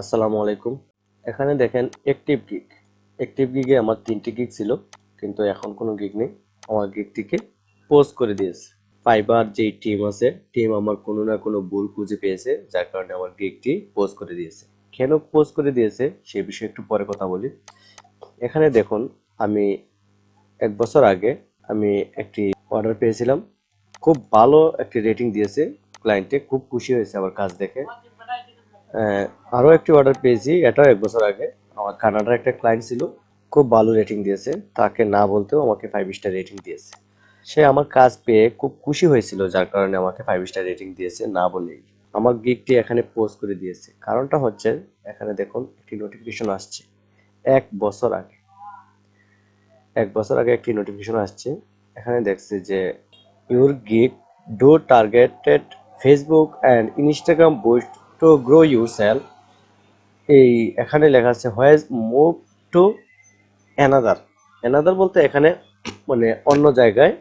আসসালামু আলাইকুম। এখানে দেখেন অ্যাক্টিভ গিগ অ্যাক্টিভ গিগে আমার তিনটি গিগ ছিল, কিন্তু এখন কোনো গিগ নেই। আমার গিগটিকে পোস্ট করে দিয়েছে। ফাইবার যেই টিম আছে টিম আমার কোনো না কোনো ভুল খুঁজে পেয়েছে, যার কারণে আমার গিগটি পোস্ট করে দিয়েছে। কেন পোস্ট করে দিয়েছে, সে বিষয়ে একটু পরে কথা বলি। এখানে দেখুন, আমি এক বছর আগে আমি একটি অর্ডার পেয়েছিলাম। খুব ভালো একটি রেটিং দিয়েছে ক্লায়েন্টে খুব খুশি হয়েছে আমার কাজ দেখে। আহ, আরও একটি অর্ডার পেয়েছি এটাও এক বছর আগে। আমার কানাডার একটা ক্লায়েন্ট ছিল খুব ভালো রেটিং দিয়েছে। তাকে না বলতেও আমাকে ফাইভ স্টার রেটিং দিয়েছে। সে আমার কাজ পেয়ে খুব খুশি হয়েছিল যার কারণে আমাকে ফাইভ স্টার রেটিং দিয়েছে না বলেই। আমার গিগটি এখানে পোস্ট করে দিয়েছে। কারণটা হচ্ছে এখানে দেখুন একটি নোটিফিকেশন আসছে এক বছর আগে। এক বছর আগে একটি নোটিফিকেশন আসছে এখানে দেখছে যে your gig do targeted Facebook and Instagram boost to grow your sale এই এখানে লেখা আছে whose move to another another বলতে এখানে মানে অন্য জায়গায়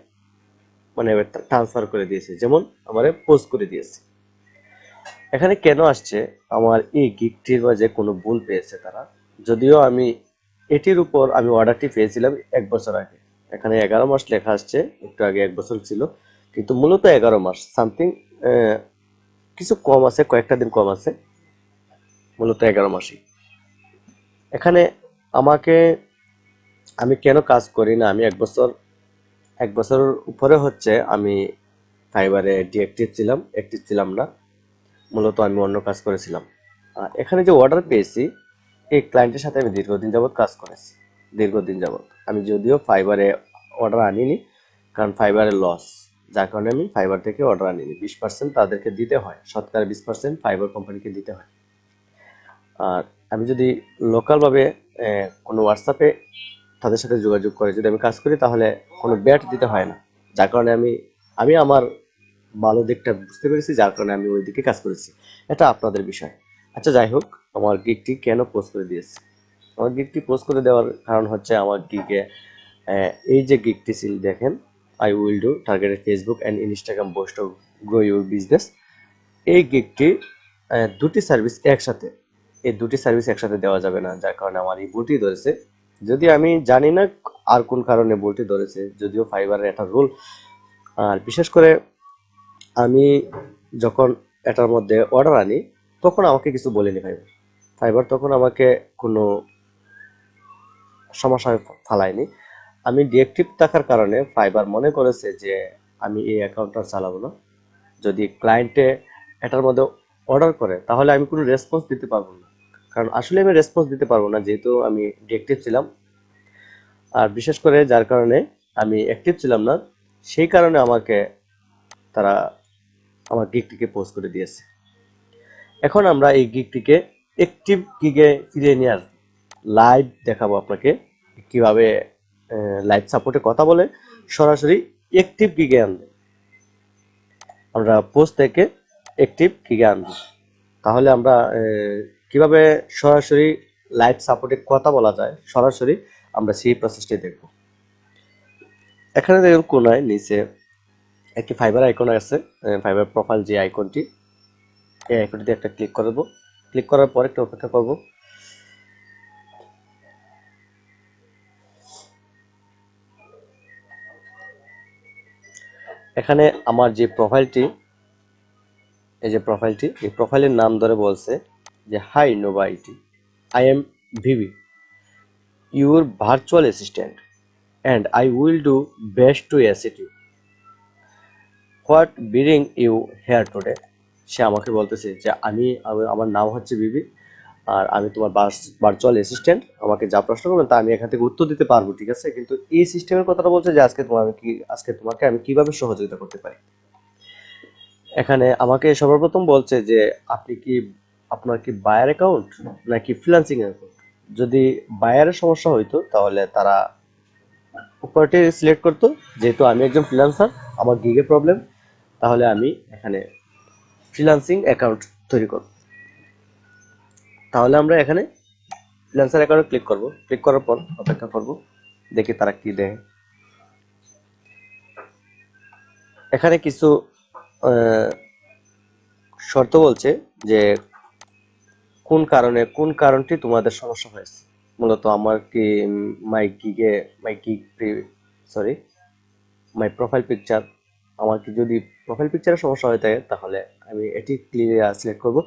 মানে ট্রান্সফার করে দিয়েছে, যেমন আমারে পোস্ট করে দিয়েছে। এখানে কেন আসছে? আমার এই গিকটির মাঝে কোনো ভুল পেয়েছে তারা। যদিও আমি এটির উপর আমি অর্ডারটি পেয়েছিলাম এক বছর আগে। এখানে এগারো মাস লেখা আসছে, একটু আগে এক বছর ছিল। কিন্তু মূলত এগারো মাস সামথিং কিছু কম আছে, কয়েকটা দিন কম আছে, মূলত এগারো মাসই। এখানে আমাকে, আমি কেন কাজ করি না, আমি এক বছর, এক বছরের উপরে হচ্ছে আমি ফাইবারে ডিএক্টিভ ছিলাম, অ্যাক্টিভ ছিলাম না, মূলত আমি অন্য কাজ করেছিলাম। এখানে যে অর্ডার পেয়েছি, এই ক্লায়েন্টের সাথে আমি দীর্ঘদিন যাবৎ কাজ করেছি, দীর্ঘদিন যাবৎ। আমি যদিও ফাইবারে অর্ডার আনিনি, কারণ ফাইবারে লস যার কারণে আমি ফাইবার থেকে অর্ডার আনিনি। বিশ পার্সেন্ট তাদেরকে দিতে হয়। শতকরা বিশ পার্সেন্ট ফাইবার কোম্পানিকে দিতে হয়। আর আমি যদি লোকালভাবে কোনো হোয়াটসঅ্যাপে তাদের সাথে যোগাযোগ করে, যদি আমি কাজ করি, তাহলে কোনো ব্যাট দিতে হয় না। যার কারণে আমি আমি আমার ভালো দিকটা বুঝতে পেরেছি, যার কারণে আমি ওই দিকে কাজ করেছি। এটা আপনাদের বিষয়। আচ্ছা যাই হোক, আমার গিকটি কেন পোস্ট করে দিয়েছে? আমার গিকটি পোস্ট করে দেওয়ার কারণ হচ্ছে, আমার গিকে এই যে গিকটি ছিল, দেখেন I will do targeted Facebook and Instagram post grow your business এই গিকটি দুটি সার্ভিস একসাথে। এই দুটি সার্ভিস একসাথে দেওয়া যাবে না, যার কারণে আমার এই ভুলটি ধরেছে। যদি আমি জানি না আর কোন কারণে ভুলটি ধরেছে, যদিও ফাইবারের একটা রুল আর বিশেষ করে আমি যখন এটার মধ্যে অর্ডার আনি, তখন আমাকে কিছু বলেনি ফাইবার ফাইবার তখন আমাকে কোনো সমস্যায় ফালায়নি। আমি ডিএক্টিভ থাকার কারণে ফাইবার মনে করেছে যে আমি এই অ্যাকাউন্টটা চালাবো না। যদি ক্লায়েন্টে এটার মধ্যে অর্ডার করে, তাহলে আমি কোনো রেসপন্স দিতে পারব না। কারণ আসলে আমি রেসপন্স দিতে পারব না, যেহেতু আমি ডিএক্টিভ ছিলাম। আর বিশেষ করে যার কারণে আমি অ্যাক্টিভ ছিলাম না, সেই কারণে আমাকে তারা আমার গিগটিকে পোস্ট করে দিয়েছে। এখন আমরা এই গিগটিকে অ্যাক্টিভ গিগে ফিরিয়ে নিয়ে লাইভ দেখাবো আপনাকে কীভাবে লাইভ সাপোর্টে কথা বলে সরাসরি অ্যাক্টিভ গিগে আনবে। আমরা পোস্ট থেকে অ্যাক্টিভ গিগে আনব। তাহলে আমরা কীভাবে সরাসরি লাইভ সাপোর্টে কথা বলা যায়, সরাসরি আমরা সেই প্রসেসটি দেখব। এখানে দেখুন কোনায় নিচে একটি ফাইবার আইকন আছে ফাইবার প্রোফাইল যে আইকনটি এই আইকনটিতে একটা ক্লিক করব ক্লিক করার পর একটু অপেক্ষা করব। এখানে আমার যে প্রোফাইলটি এই যে প্রোফাইলটি এই প্রোফাইলের নাম ধরে বলছে যে hi নোভাইটি I am Vivi your virtual assistant and I will do best to assist you what bring you here today say আমাকে বলতেছে যে, আমি- আমার নাম হচ্ছে বিবি আর আমি তোমার ভার্চুয়াল অ্যাসিস্ট্যান্ট আমাকে যা প্রশ্ন করবেন তা আমি এখান থেকে উত্তর দিতে পারব, ঠিক আছে? কিন্তু এই সিস্টেমের কথাটা বলছে যে আজকে তোমার কি আজকে তোমাকে আমি কীভাবে সহযোগিতা করতে পারি? এখানে আমাকে সর্বপ্রথম বলছে যে আপনি কি আপনার কি বায়ার অ্যাকাউন্ট নাকি ফ্রিল্যান্সিং অ্যাকাউন্ট যদি বায়ারের সমস্যা হইতো, তাহলে তারা উপরটি সিলেক্ট করতো, যেহেতু আমি একজন ফ্রিল্যান্সার আমার গিগে প্রবলেম তাহলে আমি এখানে ফ্রিল্যান্সিং অ্যাকাউন্ট তৈরি করব। তাহলে আমরা এখানে ফ্রিল্যান্সার অ্যাকাউন্টে ক্লিক করব। ক্লিক করার পর অপেক্ষা করব। দেখি তারা কি দেয়। এখানে কিছু শর্ত বলছে যে কোন কারণে, কোন কারণটি তোমাদের সমস্যা হয়েছে? মূলত আমার কি my গিগে my gig sorry my profile picture আমার কি যদি প্রোফাইল পিকচারের সমস্যা হয়ে থাকে, তাহলে আমি এটি ক্লিয়ার সিলেক্ট করব।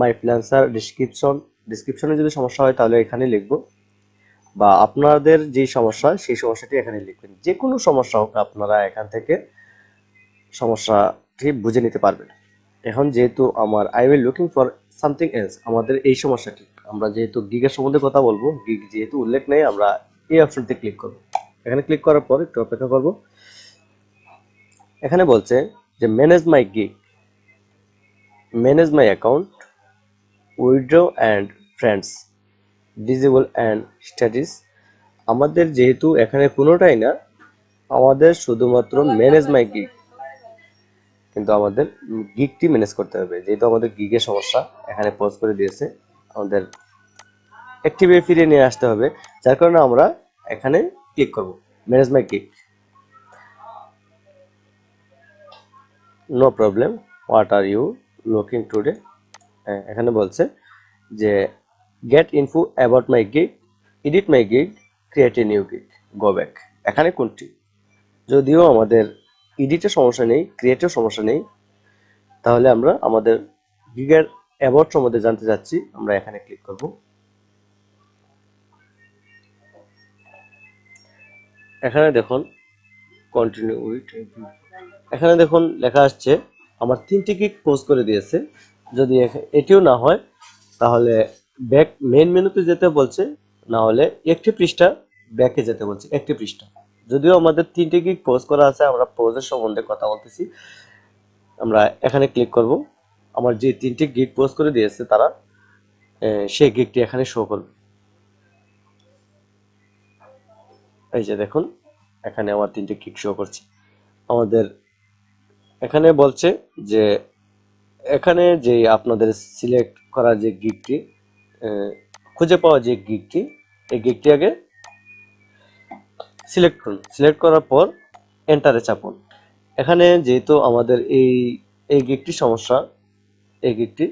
মাই ফ্রিল্যান্সার ডিসক্রিপশন, ডিসক্রিপশনে যদি সমস্যা হয় তাহলে এখানে লিখব। বা আপনাদের যে সমস্যা সেই সমস্যাটি এখানে লিখবেন। যে কোনো সমস্যা হোক আপনারা এখান থেকে সমস্যাটি বুঝে নিতে পারবেন। এখন যেহেতু আমার I will looking for something else আমাদের এই সমস্যাটি, আমরা যেহেতু গিগের সম্বন্ধে কথা বলব গিগ যেহেতু উল্লেখ নেই, আমরা এই অপশনটি ক্লিক করব। এখানে ক্লিক করার পর একটু অপেক্ষা করব। এখানে বলছে যে manage my gig manage my account withdraw and friends disable and status আমাদের যেহেতু এখানে কোনোটাই না, আমাদের শুধুমাত্র ম্যানেজ মাই গিগ কিন্তু আমাদের গিগটি ম্যানেজ করতে হবে। যেহেতু আমাদের গিগের সমস্যা, এখানে পজ করে দিয়েছে। আমাদের অ্যাক্টিভে ফিরে নিয়ে আসতে হবে। যার কারণে আমরা এখানে ক্লিক করব manage my gig no problem what are you looking today এখানে বলছে যে get info about my gig edit my gig create a new gig go back এখানে কোনটি? যদিও আমাদের এডিটের সমস্যা নেই ক্রিয়েটের সমস্যা নেই, তাহলে আমরা আমাদের গিগের অ্যাবাউট সম্বন্ধে জানতে চাচ্ছি আমরা এখানে ক্লিক করব। এখানে দেখুন কন্টিনিউ উইথ এখানে দেখুন লেখা আসছে, আমার তিনটি গিগ পোস্ট করে দিয়েছে যদি এটিও না হয়, তাহলে ব্যাক মেন মেনুতে যেতে বলছে, না হলে একটি পৃষ্ঠা ব্যাকে যেতে বলছে, একটি পৃষ্ঠা। যদিও আমাদের তিনটি গিগ পোজ করা আছে, আমরা পোজের সম্বন্ধে কথা বলতেছি। আমরা এখানে ক্লিক করব। আমার যে তিনটি গিগ পোস্ট করে দিয়েছে তারা সেই গিগটি এখানে শো করবে। এই যে দেখুন, এখানে আমার তিনটি গিগ শো করছে। আমাদের এখানে বলছে যে এখানে যে আপনাদের সিলেক্ট করা যে গিগটি খুঁজে পাওয়া যে গিগটি এই গিগটি আগে সিলেক্ট করুন। সিলেক্ট করার পর এন্টারে চাপুন। এখানে যেহেতু আমাদের এই এই গিগটি সমস্যা, এই গিগটি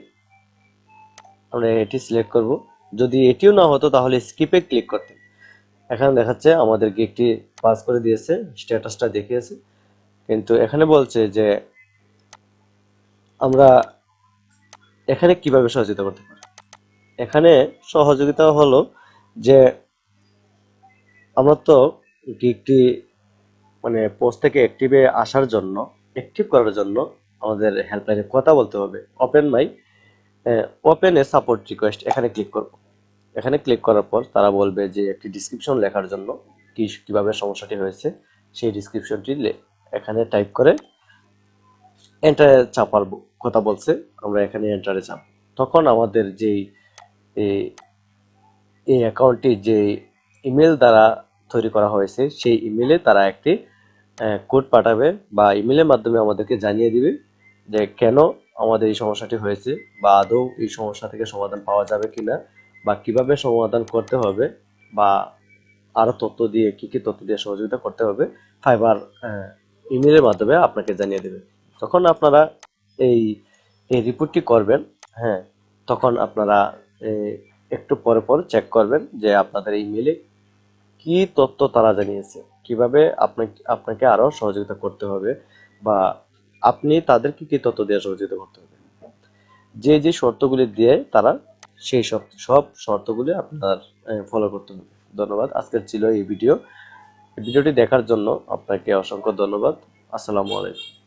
আমরা এটি সিলেক্ট করব। যদি এটিও না হতো তাহলে স্কিপে ক্লিক করতেন। এখানে দেখাচ্ছে আমাদের গিগটি পাস করে দিয়েছে স্ট্যাটাসটা দেখিয়েছে। কিন্তু এখানে বলছে যে আমরা এখানে কীভাবে সহযোগিতা করতে পারি? এখানে সহযোগিতা হলো যে আমরা তো গিগটি মানে পোস্ট থেকে অ্যাক্টিভে আসার জন্য অ্যাক্টিভ করার জন্য আমাদের হেল্পলাইনে কথা বলতে হবে। Open my open support request এখানে ক্লিক করব। এখানে ক্লিক করার পর তারা বলবে যে একটি ডিসক্রিপশন লেখার জন্য কি, কীভাবে সমস্যাটি হয়েছে, সেই ডিসক্রিপশনটি এখানে টাইপ করে এন্টারে চাপার কথা বলছে, আমরা এখানে এন্টারে চাপ। তখন আমাদের যেই এই- অ্যাকাউন্টটি যে ইমেল দ্বারা তৈরি করা হয়েছে, সেই ইমেলে তারা একটি কোড পাঠাবে বা ইমেলের মাধ্যমে আমাদেরকে জানিয়ে দিবে যে কেন আমাদের এই সমস্যাটি হয়েছে বা আদৌ এই সমস্যা থেকে সমাধান পাওয়া যাবে কিনা বা কীভাবে সমাধান করতে হবে বা আরও তথ্য দিয়ে, কি কি তথ্য দিয়ে সহযোগিতা করতে হবে ফাইবার ইমেলের মাধ্যমে আপনাকে জানিয়ে দেবে। তখন আপনারা এই এই রিপোর্টটি করবেন হ্যাঁ তখন আপনারা একটু পরে পর চেক করবেন যে আপনাদের ইমেলে কি তথ্য তারা জানিয়েছে। কীভাবে আপনাকে আপনাকে আরও সহযোগিতা করতে হবে বা আপনি তাদেরকে কি তথ্য দিয়ে সহযোগিতা করতে হবে। যে যে শর্তগুলি দিয়ে তারা সেই সব সব শর্তগুলি আপনার ফলো করতে হবে। ধন্যবাদ। আজকের ছিল এই ভিডিও এই ভিডিওটি দেখার জন্য আপনাকে অসংখ্য ধন্যবাদ। আসসালামু আলাইকুম।